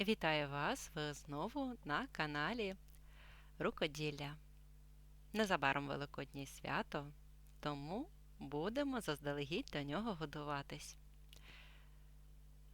Вітаю вас ви знову на каналі Рукоділля. Незабаром Великоднє свято, тому будемо заздалегідь до нього готуватись.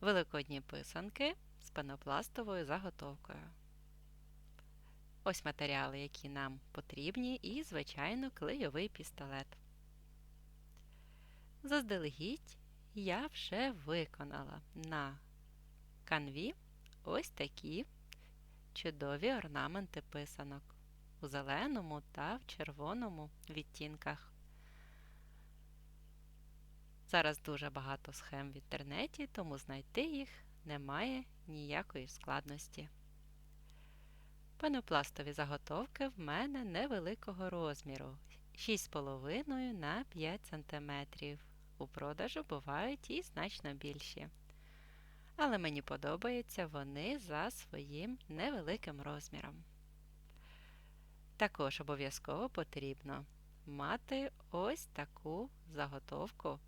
Великодні писанки з пенопластовою заготовкою. Ось матеріали, які нам потрібні, і, звичайно, клейовий пістолет. Заздалегідь я вже виконала на канві ось такі чудові орнаменти писанок у зеленому та в червоному відтінках. Зараз дуже багато схем в інтернеті, тому знайти їх немає ніякої складності. Пенопластові заготовки в мене невеликого розміру 6,5 на 5 см. У продажу бувають і значно більші але мені подобаються вони за своїм невеликим розміром. Також обов'язково потрібно мати ось таку заготовку.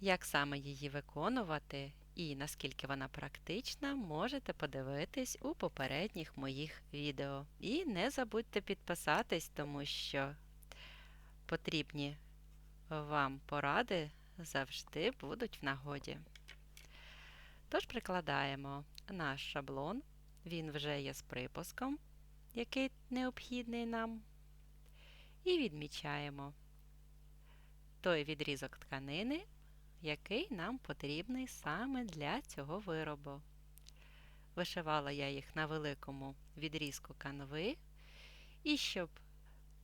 Як саме її виконувати і наскільки вона практична, можете подивитись у попередніх моїх відео. І не забудьте підписатись, тому що потрібні вам поради завжди будуть в нагоді. Тож прикладаємо наш шаблон, він вже є з припуском, який необхідний нам, і відмічаємо той відрізок тканини, який нам потрібний саме для цього виробу. Вишивала я їх на великому відрізку канви, і щоб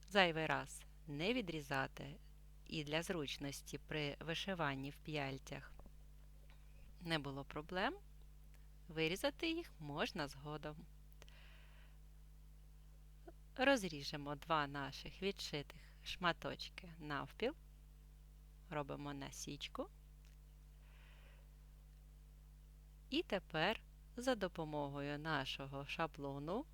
зайвий раз не відрізати і для зручності при вишиванні в п'яльтях не було проблем, вирізати їх можна згодом. Розріжемо два наших відшитих шматочки навпіл, робимо насічку. І тепер за допомогою нашого шаблону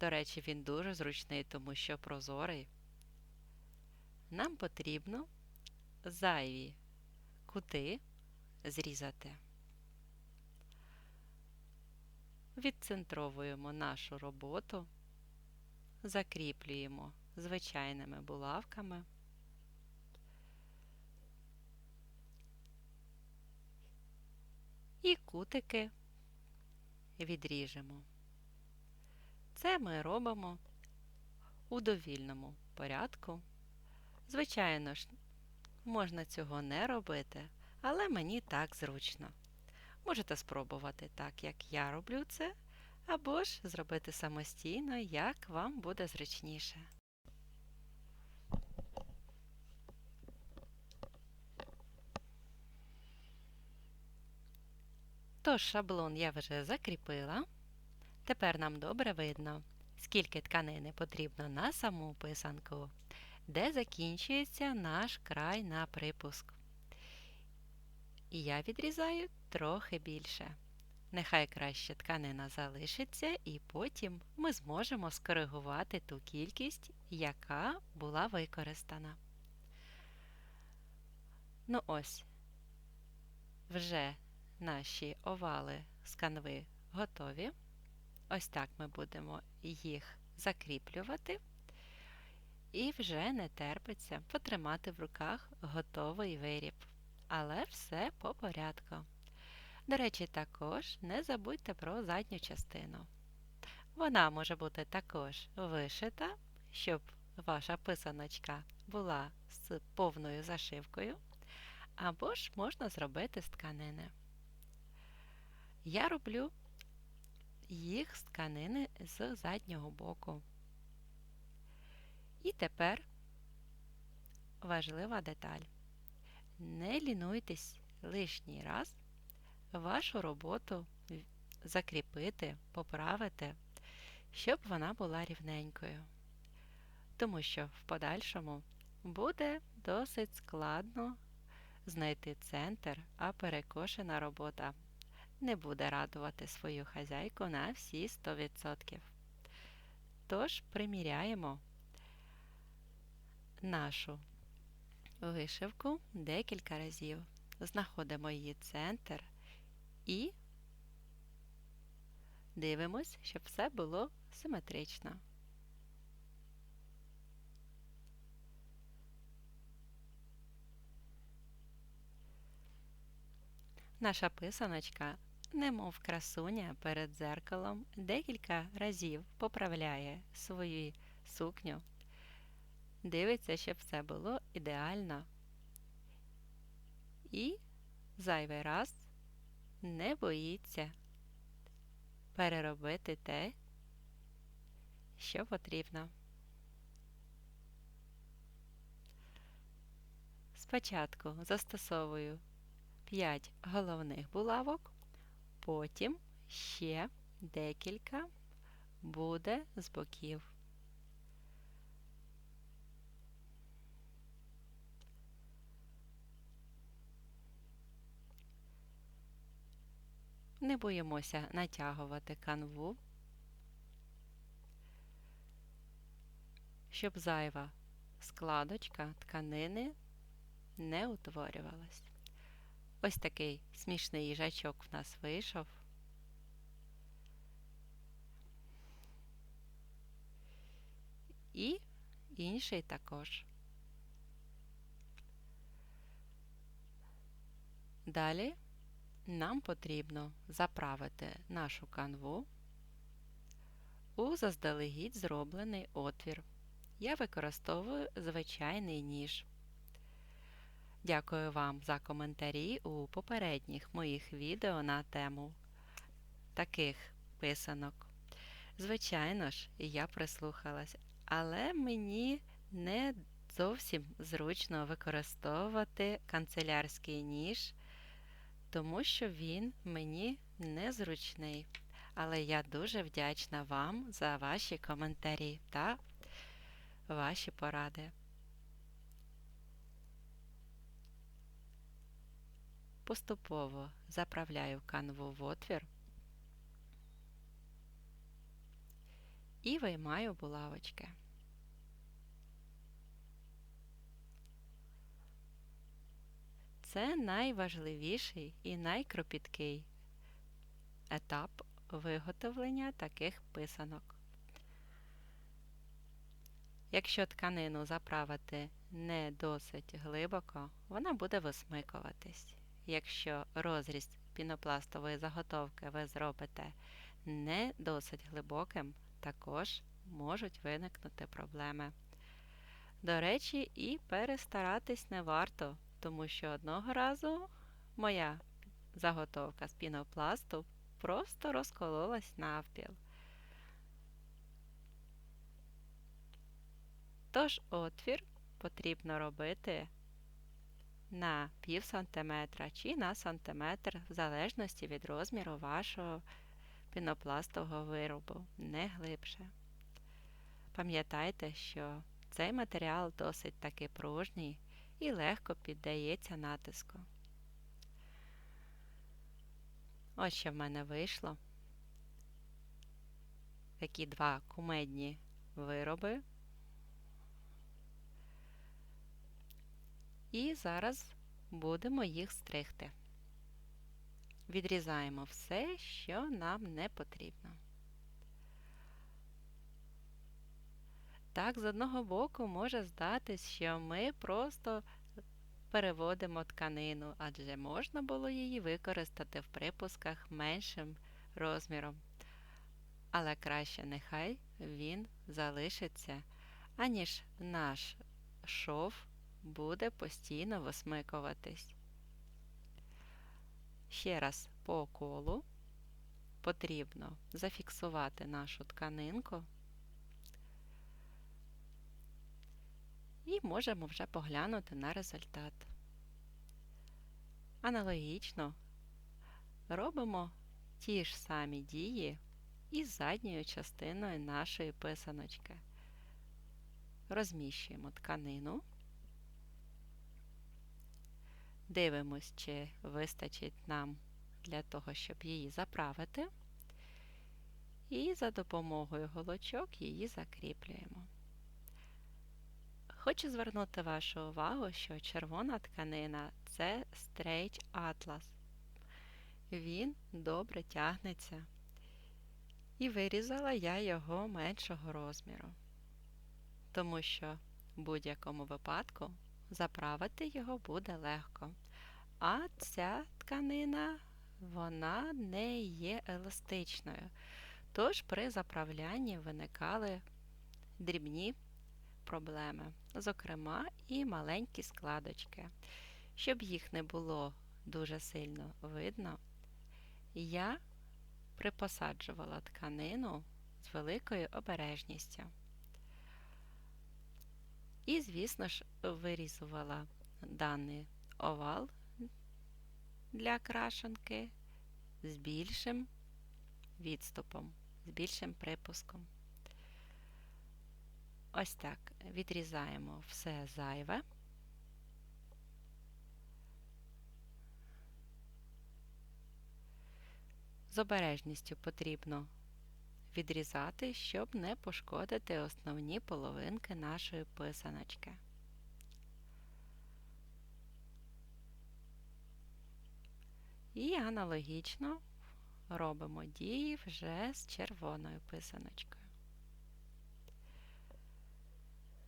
До речі, він дуже зручний, тому що прозорий. Нам потрібно зайві кути зрізати. Відцентровуємо нашу роботу, закріплюємо звичайними булавками. І кутики відріжемо. Це ми робимо у довільному порядку. Звичайно ж, можна цього не робити, але мені так зручно. Можете спробувати так, як я роблю це, або ж зробити самостійно, як вам буде зручніше. Тож шаблон я вже закріпила. Тепер нам добре видно, скільки тканини потрібно на саму писанку, де закінчується наш край на припуск. І я відрізаю трохи більше. Нехай краще тканина залишиться, і потім ми зможемо скоригувати ту кількість, яка була використана. Ну ось, вже наші овали з канви готові. Ось так ми будемо їх закріплювати. І вже не терпиться потримати в руках готовий виріб. Але все по порядку. До речі, також не забудьте про задню частину. Вона може бути також вишита, щоб ваша писаночка була з повною зашивкою, або ж можна зробити з тканини. Я роблю їх з тканини з заднього боку. І тепер важлива деталь. Не лінуйтесь лишній раз вашу роботу закріпити, поправити, щоб вона була рівненькою. Тому що в подальшому буде досить складно знайти центр, а перекошена робота не буде радувати свою хазяйку на всі 100%. Тож приміряємо нашу вишивку декілька разів. знаходимо її центр і дивимось, щоб все було симетрично. Наша писаночка, немов красуня перед дзеркалом, декілька разів поправляє свою сукню, дивиться, щоб все було ідеально. І зайвий раз не боїться переробити те, що потрібно. Спочатку застосовую 5 головних булавок, потім ще декілька буде з боків. Не боїмося натягувати канву, щоб зайва складочка тканини не утворювалась. Ось такий смішний їжачок в нас вийшов. І інший також. Далі нам потрібно заправити нашу канву у заздалегідь зроблений отвір. Я використовую звичайний ніж. Дякую вам за коментарі у попередніх моїх відео на тему таких писанок. Звичайно ж, я прислухалась, але мені не зовсім зручно використовувати канцелярський ніж, тому що він мені незручний. Але я дуже вдячна вам за ваші коментарі та ваші поради. Поступово заправляю канву в отвір і виймаю булавочки. Це найважливіший і найкропіткий етап виготовлення таких писанок. Якщо тканину заправити не досить глибоко, вона буде висмикуватись. Якщо розріз пінопластової заготовки ви зробите не досить глибоким, також можуть виникнути проблеми. До речі, і перестаратись не варто, тому що одного разу моя заготовка з пінопласту просто розкололась навпіл. Тож отвір потрібно робити на пів сантиметра чи на сантиметр, в залежності від розміру вашого пінопластового виробу, не глибше. Пам'ятайте, що цей матеріал досить таки пружній і легко піддається натиску. Ось що в мене вийшло. Такі два кумедні вироби. І зараз будемо їх стригти. Відрізаємо все, що нам не потрібно. Так, з одного боку може здатись, що ми просто переводимо тканину, адже можна було її використати в припусках меншим розміром. Але краще нехай він залишиться, аніж наш шов буде постійно висмикуватись. Ще раз по колу потрібно зафіксувати нашу тканинку і можемо вже поглянути на результат. Аналогічно робимо ті ж самі дії із задньою частиною нашої писаночки. Розміщуємо тканину. Дивимось, чи вистачить нам для того, щоб її заправити. І за допомогою голочок її закріплюємо. Хочу звернути вашу увагу, що червона тканина це Stretch Atlas. Він добре тягнеться. І вирізала я його меншого розміру, тому що в будь-якому випадку заправити його буде легко. А ця тканина вона не є еластичною. Тож при заправлянні виникали дрібні проблеми, зокрема і маленькі складочки. Щоб їх не було дуже сильно видно, я припосаджувала тканину з великою обережністю. І, звісно ж, вирізувала даний овал для крашенки з більшим відступом, з більшим припуском. Ось так відрізаємо все зайве. З обережністю потрібно відрізати, щоб не пошкодити основні половинки нашої писаночки. І аналогічно робимо дії вже з червоною писаночкою.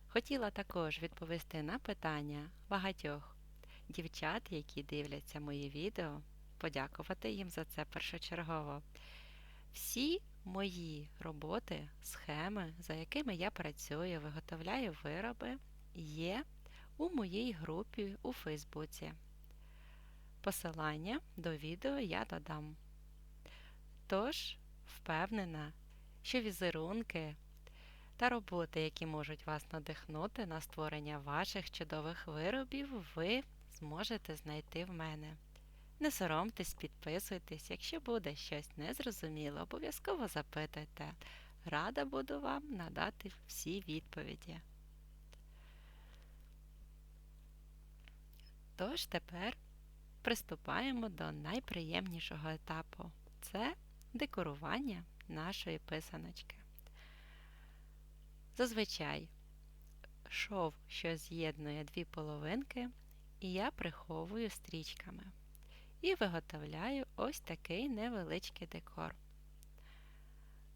Хотіла також відповісти на питання багатьох дівчат, які дивляться мої відео, подякувати їм за це першочергово. Всі мої роботи, схеми, за якими я працюю, виготовляю вироби, є у моїй групі у Фейсбуці. Посилання до відео я додам. Тож, впевнена, що візерунки та роботи, які можуть вас надихнути на створення ваших чудових виробів, ви зможете знайти в мене. Не соромтесь, підписуйтесь, якщо буде щось незрозуміло, обов'язково запитайте. Рада буду вам надати всі відповіді. Тож тепер приступаємо до найприємнішого етапу це декорування нашої писаночки. Зазвичай шов, що з'єднує дві половинки, і я приховую стрічками і виготовляю ось такий невеличкий декор.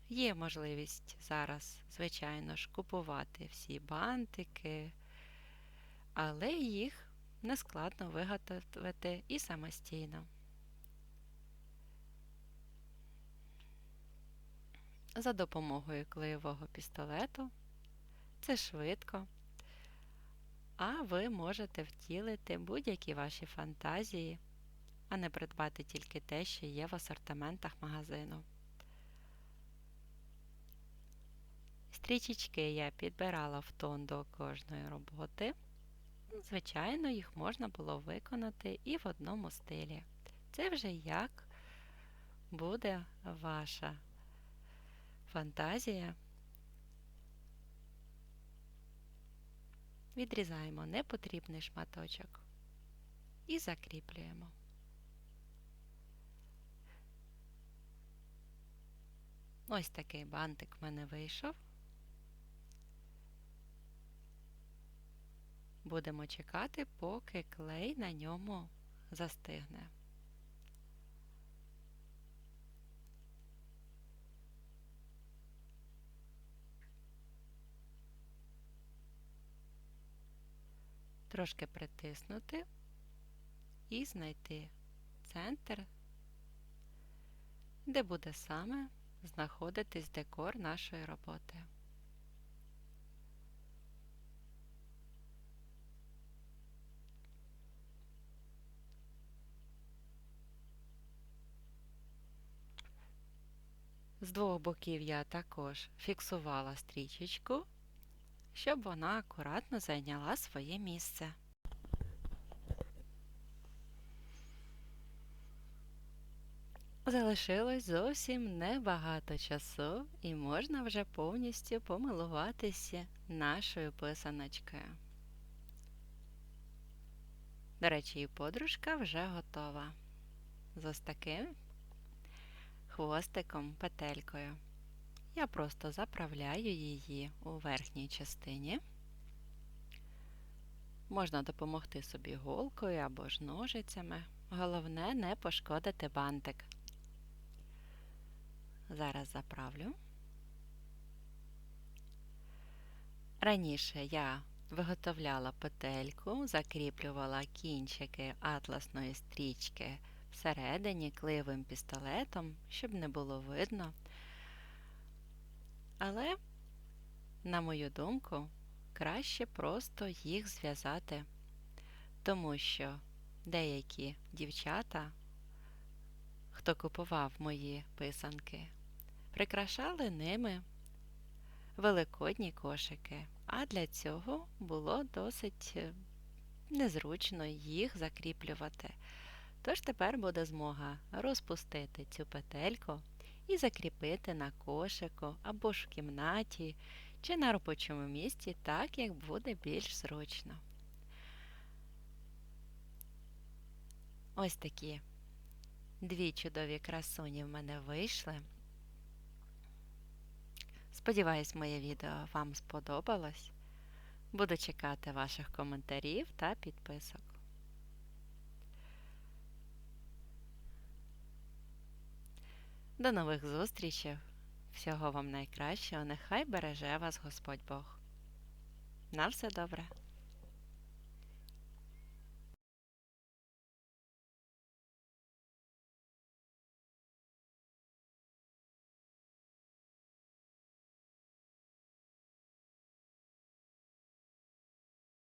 Є можливість зараз, звичайно ж, купувати всі бантики, але їх нескладно виготовити і самостійно. За допомогою клеєвого пістолету це швидко, а ви можете втілити будь-які ваші фантазії, а не придбати тільки те, що є в асортиментах магазину. Стрічечки я підбирала в тон до кожної роботи. Звичайно, їх можна було виконати і в одному стилі. Це вже як буде ваша фантазія. Відрізаємо непотрібний шматочок і закріплюємо. Ось такий бантик в мене вийшов. Будемо чекати, поки клей на ньому застигне. Трошки притиснути і знайти центр, де буде саме знаходитись декор нашої роботи. З двох боків я також фіксувала стрічечку, щоб вона акуратно зайняла своє місце. Залишилось зовсім небагато часу і можна вже повністю помилуватися нашою писаночкою. До речі, і подружка вже готова. З ось таким хвостиком петелькою. Я просто заправляю її у верхній частині Можна допомогти собі голкою або ж ножицями. Головне не пошкодити бантик. Зараз заправлю. Раніше я виготовляла петельку, закріплювала кінчики атласної стрічки всередині кливим пістолетом, щоб не було видно. Але, на мою думку, краще просто їх зв'язати, тому що деякі дівчата, хто купував мої писанки, прикрашали ними великодні кошики, а для цього було досить е, незручно їх закріплювати. Тож тепер буде змога розпустити цю петельку і закріпити на кошику або ж в кімнаті чи на робочому місці, так як буде більш зручно. Ось такі дві чудові красуні в мене вийшли. Сподіваюсь, моє відео вам сподобалось. Буду чекати ваших коментарів та підписок. До нових зустрічей. Всього вам найкращого. Нехай береже вас Господь Бог. На все добре.